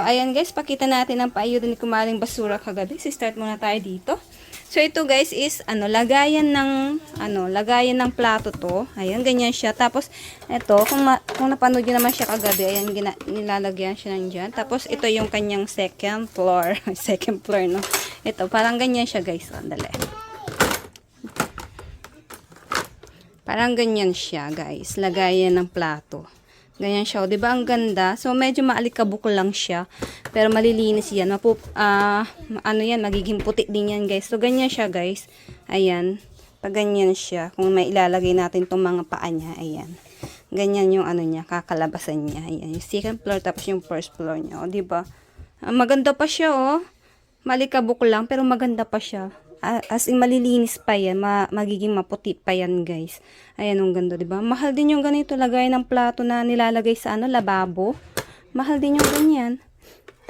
ayan guys, pakita natin ang paayuda ni Kumaring Basura kagabi. So, start muna tayo dito. So, ito guys is, ano, lagayan ng, ano, lagayan ng plato to. Ayan, ganyan siya. Tapos, ito, kung, ma, kung napanood nyo naman siya kagabi, ayan, gina, nilalagyan siya ng. Tapos, ito yung kanyang second floor. second floor, no? Ito, parang ganyan siya guys. Sandali. Parang ganyan siya, guys. Lagayan ng plato. Ganyan siya. O, di ba ang ganda? So, medyo maalikabok lang siya. Pero malilinis yan. Mapup, ah, ano yan, magiging puti din yan, guys. So, ganyan siya, guys. Ayan. Pag ganyan siya, kung may ilalagay natin itong mga paa niya, ayan. Ganyan yung ano niya, kakalabasan niya. Ayan. Yung second floor, tapos yung first floor niya. O, di ba? Ah, maganda pa siya, oh. Malikabok lang, pero maganda pa siya. As in, malilinis pa yan. Ma magiging maputi pa yan, guys. Ayan, ang ganda, di ba? Mahal din yung ganito, lagay ng plato na nilalagay sa ano, lababo. Mahal din yung ganyan.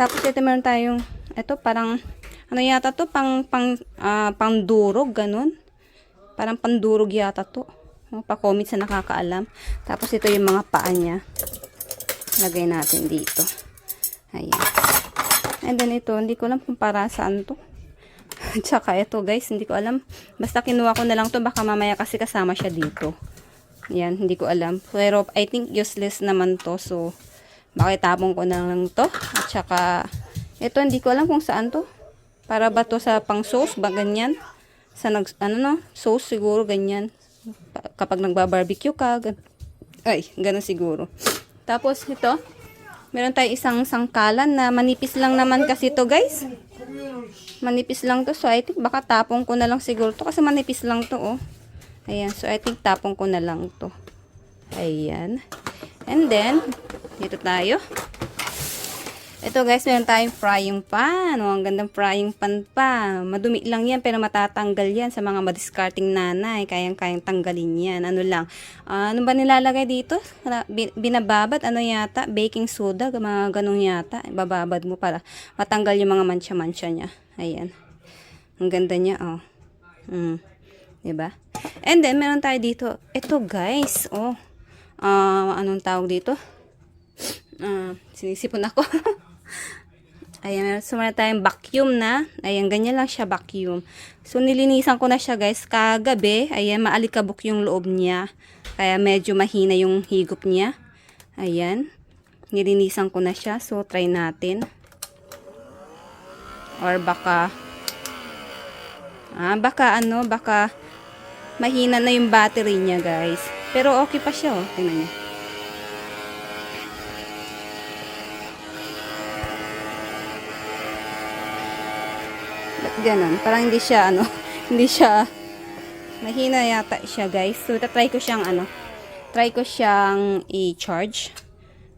Tapos, ito meron tayong, ito parang, ano yata to? Pang, pang, ah, pang durog, ganun. Parang pandurog yata to. Oh, pa-comment sa nakakaalam. Tapos, ito yung mga paa niya. Lagay natin dito. Ayan. And then, ito, hindi ko alam kung para saan to. Tsaka ito guys, hindi ko alam. Basta kinuha ko na lang to baka mamaya kasi kasama siya dito. Yan, hindi ko alam. Pero I think useless naman to. So, baka itapon ko na lang to. At saka, ito hindi ko alam kung saan to. Para ba to sa pang sauce ba ganyan? Sa nag, ano no, sauce siguro ganyan. Pa- Kapag nagba-barbecue ka, gan ay, ganun siguro. Tapos ito, meron tayong isang sangkalan na manipis lang naman kasi to guys. Manipis lang to. So, I think baka tapong ko na lang siguro to. Kasi manipis lang to, oh. Ayan. So, I think tapong ko na lang to. Ayan. And then, dito tayo. Ito guys, meron tayong frying pan. Oh, ang gandang frying pan pa. Madumi lang yan, pero matatanggal yan sa mga madiscarding nanay. Kayang-kayang tanggalin yan. Ano lang. Ah, ano ba nilalagay dito? Binababad, ano yata? Baking soda, mga ganun yata. Bababad mo para matanggal yung mga mancha-mancha niya. Ayan. Ang ganda niya, oh. Mm. 'Di ba? And then, meron tayo dito. Ito, guys. Oh. Ah, anong tawag dito? Ah, sinisipon ako. Ayan, so, meron tayong vacuum na. Ayan, ganyan lang siya vacuum. So, nilinisan ko na siya, guys. Kagabi, ayan, maalikabok yung loob niya. Kaya medyo mahina yung higop niya. Ayan. Nilinisan ko na siya. So, try natin. Or baka, ah, baka ano, baka mahina na yung battery niya, guys. Pero okay pa siya, oh. Tingnan niyo. Ganun? Parang hindi siya, ano, hindi siya, mahina yata siya, guys. So, try ko siyang, ano, try ko siyang i-charge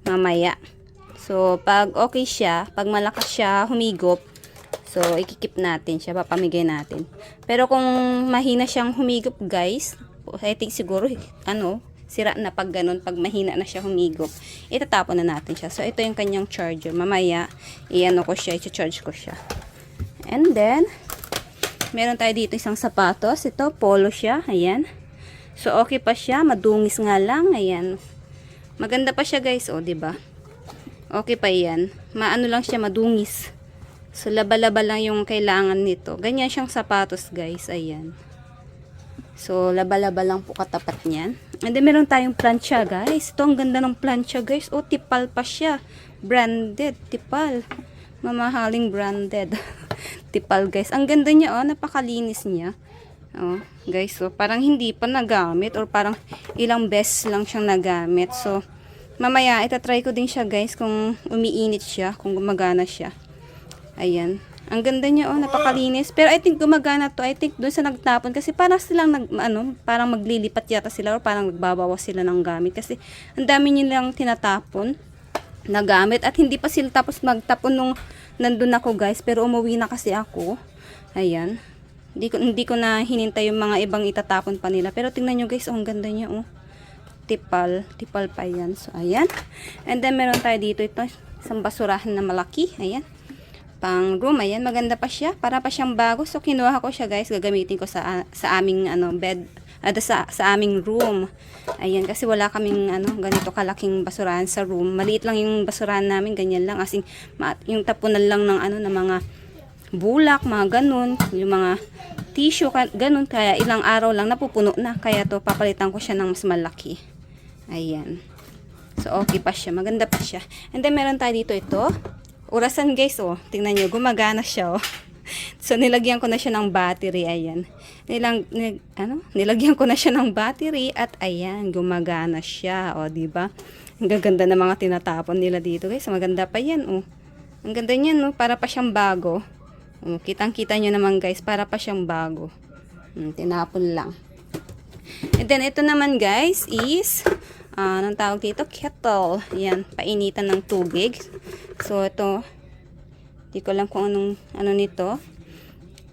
mamaya. So, pag okay siya, pag malakas siya humigop, so, ikikip natin siya, papamigay natin. Pero kung mahina siyang humigop, guys, I think siguro, ano, sira na pag ganun, pag mahina na siya humigop, itatapon na natin siya. So, ito yung kanyang charger. Mamaya, i-ano ko siya, i-charge ko siya. And then, meron tayo dito isang sapatos. Ito, polo siya. Ayan. So, okay pa siya. Madungis nga lang. Ayan. Maganda pa siya, guys. O, ba diba? Okay pa yan. Maano lang siya, madungis. So, laba-laba lang yung kailangan nito. Ganyan siyang sapatos, guys. Ayan. So, laba-laba lang po katapat niyan. And then, meron tayong plancha, guys. Ito, ang ganda ng plancha, guys. O, tipal pa siya. Branded, tipal. Mamahaling branded. tipal, guys. Ang ganda niya, oh. Napakalinis niya. Oh, guys, so parang hindi pa nagamit or parang ilang beses lang siyang nagamit. So, mamaya, itatry ko din siya, guys, kung umiinit siya, kung gumagana siya. Ayan. Ang ganda niya, oh, napakalinis. Pero I think gumagana to. I think doon sa nagtapon. Kasi parang silang, nag, ano, parang maglilipat yata sila or parang nagbabawas sila ng gamit. Kasi ang dami nilang tinatapon na gamit. At hindi pa sila tapos magtapon nung nandun ako, guys. Pero umuwi na kasi ako. Ayan. Hindi ko, hindi ko na hinintay yung mga ibang itatapon pa nila. Pero tingnan nyo, guys, oh, ang ganda niya, oh. Tipal. Tipal pa yan. So, ayan. And then, meron tayo dito ito. Isang basurahan na malaki. Ayan pang room. Ayan, maganda pa siya. Para pa siyang bago. So, kinuha ko siya guys. Gagamitin ko sa, sa aming ano, bed at sa, sa aming room. Ayan, kasi wala kaming ano, ganito kalaking basurahan sa room. Maliit lang yung basurahan namin, ganyan lang. As in, yung tapunan lang ng ano, ng mga bulak, mga ganun, yung mga tissue, ganun. Kaya ilang araw lang napupuno na. Kaya to, papalitan ko siya ng mas malaki. Ayan. So, okay pa siya. Maganda pa siya. And then, meron tayo dito ito. Urasan guys, oh. Tingnan nyo, gumagana siya, oh. So, nilagyan ko na siya ng battery. Ayan. Nilang, ni- ano? Nilagyan ko na siya ng battery at ayan, gumagana siya. O, di ba? Ang gaganda ng mga tinatapon nila dito, guys. Maganda pa yan, oh. Ang ganda niyan, no? Para pa siyang bago. Oh, kitang-kita nyo naman, guys. Para pa siyang bago. Hmm, tinapon lang. And then, ito naman, guys, is ah anong tawag dito? Kettle. Yan, painitan ng tubig. So, ito, di ko lang kung anong, ano nito.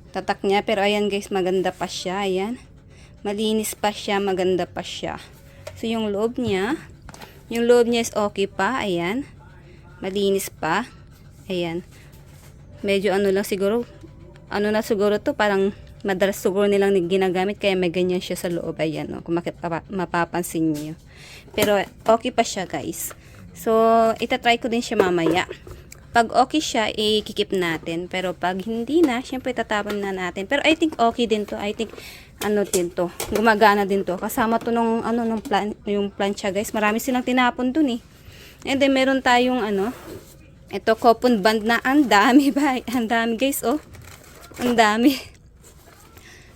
Tatak niya, pero ayan guys, maganda pa siya. Ayan. Malinis pa siya, maganda pa siya. So, yung loob niya, yung loob niya is okay pa. Ayan. Malinis pa. Ayan. Medyo ano lang siguro, ano na siguro to, parang madalas siguro nilang ginagamit kaya may ganyan siya sa loob. Ayan, no, kung mapapansin niyo. Pero okay pa siya guys. So, itatry ko din siya mamaya. Pag okay siya, ikikip natin. Pero pag hindi na, syempre tatapon na natin. Pero I think okay din to. I think ano din to. Gumagana din to. Kasama to nung ano nung plan, yung plancha guys. Marami silang tinapon dun eh. And then meron tayong ano, ito coupon band na ang dami ba? Ang dami guys oh. Ang dami.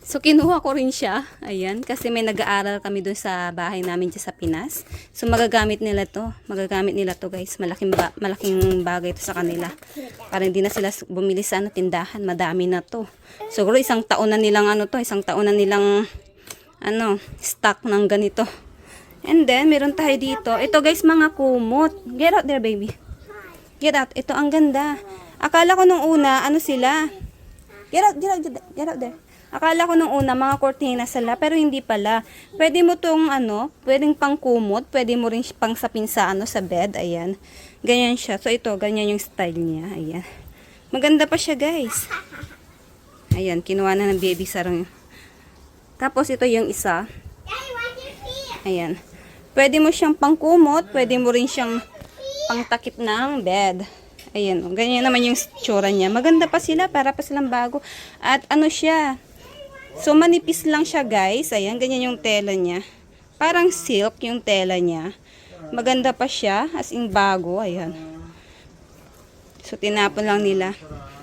So, kinuha ko rin siya. Ayan. Kasi may nag-aaral kami dun sa bahay namin dyan sa Pinas. So, magagamit nila to. Magagamit nila to guys. Malaking, ba- malaking bagay to sa kanila. Para hindi na sila bumili sa ano, tindahan. Madami na to. Siguro isang taon na nilang ano to. Isang taon na nilang ano, stock ng ganito. And then, meron tayo dito. Ito guys, mga kumot. Get out there, baby. Get out. Ito, ang ganda. Akala ko nung una, ano sila? Get out, get out, get out, get out there. Akala ko nung una, mga kortina sila, pero hindi pala. Pwede mo tong ano, pwedeng pang kumot, pwede mo rin pang sapin sa ano, sa bed, ayan. Ganyan siya. So ito, ganyan yung style niya, ayan. Maganda pa siya, guys. Ayan, kinuha na ng baby sarang. Tapos ito yung isa. Ayan. Pwede mo siyang pangkumot, pwede mo rin siyang pangtakip ng bed. Ayan, oh, ganyan naman yung tsura niya. Maganda pa sila, para pa silang bago. At ano siya, so manipis lang siya guys. Ayan, ganyan yung tela niya. Parang silk yung tela niya. Maganda pa siya, as in bago. Ayan. So, tinapon lang nila.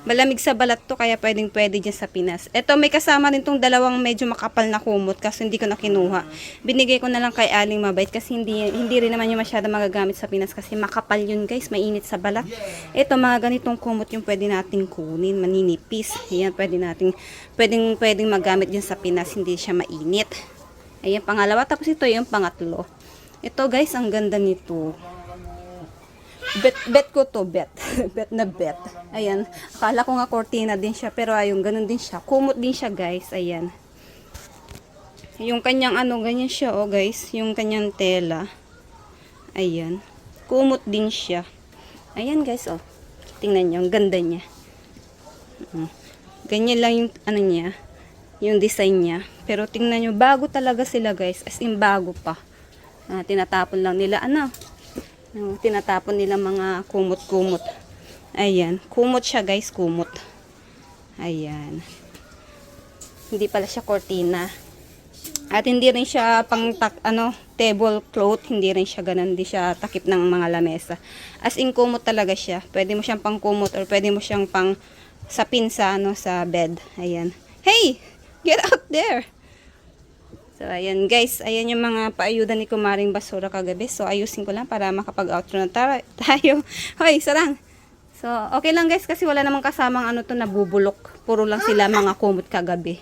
Malamig sa balat to, kaya pwedeng pwede dyan sa Pinas. Ito, may kasama rin tong dalawang medyo makapal na kumot kasi hindi ko na kinuha. Binigay ko na lang kay Aling Mabait kasi hindi, hindi rin naman yung masyado magagamit sa Pinas kasi makapal yun guys, mainit sa balat. Ito, mga ganitong kumot yung pwede nating kunin, maninipis. Ayan, pwede nating, pwedeng, pwedeng magamit dyan sa Pinas, hindi siya mainit. Ayan, pangalawa. Tapos ito yung pangatlo. Ito guys, ang ganda nito. Bet, bet ko to, bet. bet na bet. Ayan. Akala ko nga cortina din siya, pero ayun, ganun din siya. Kumot din siya, guys. Ayan. Yung kanyang ano, ganyan siya, oh, guys. Yung kanyang tela. Ayan. Kumot din siya. Ayan, guys, oh. Tingnan nyo, ang ganda niya. Mm. Ganyan lang yung, ano niya, yung design niya. Pero tingnan nyo, bago talaga sila, guys. As in, bago pa. Ah, tinatapon lang nila, ano, yung tinatapon nila mga kumot-kumot. Ayan. Kumot siya guys, kumot. Ayan. Hindi pala siya cortina. At hindi rin siya pang ano, tablecloth, hindi rin siya ganun, hindi siya takip ng mga lamesa. As in kumot talaga siya. Pwede mo siyang pang kumot or pwede mo siyang pang sapin sa ano sa bed. Ayan. Hey, get out there. So, ayan guys, ayan yung mga paayuda ni Kumaring Basura kagabi. So, ayusin ko lang para makapag-outro na tayo. Hoy, sarang! So, okay lang guys kasi wala namang kasamang ano to nabubulok. Puro lang sila mga kumot kagabi.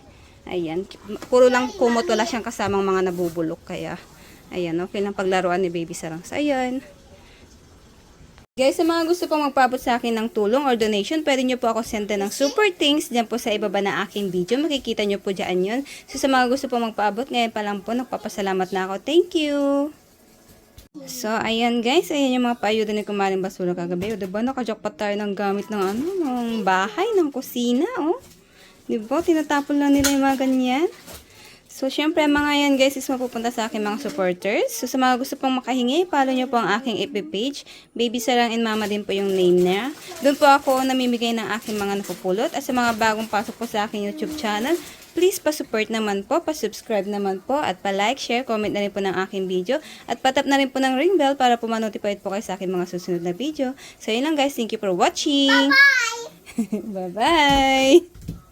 Ayan. Puro lang kumot, wala siyang kasamang mga nabubulok. Kaya, ayan, okay lang paglaruan ni Baby Sarang. So, ayan. Guys, sa mga gusto pong magpabot sa akin ng tulong or donation, pwede nyo po ako senda ng super things dyan po sa ibaba na aking video. Makikita nyo po dyan yun. So, sa mga gusto pong magpaabot, ngayon pa lang po, nagpapasalamat na ako. Thank you! So, ayan guys, ayan yung mga paayuda ni Kumaring Basura kagabi. O, diba, nakajakpat tayo ng gamit ng ano, ng bahay, ng kusina, oh. Diba, tinatapon lang nila yung mga ganyan. So, syempre, mga yan guys is mapupunta sa aking mga supporters. So, sa mga gusto pong makahingi, follow nyo po ang aking FB page. Baby Sarang and Mama din po yung name niya. Doon po ako namimigay ng aking mga napupulot. At sa mga bagong pasok po sa aking YouTube channel, please pa-support naman po, pa-subscribe naman po, at pa-like, share, comment na rin po ng aking video. At patap na rin po ng ring bell para po ma-notified po kayo sa aking mga susunod na video. So, yun lang guys. Thank you for watching. Bye-bye! Bye-bye!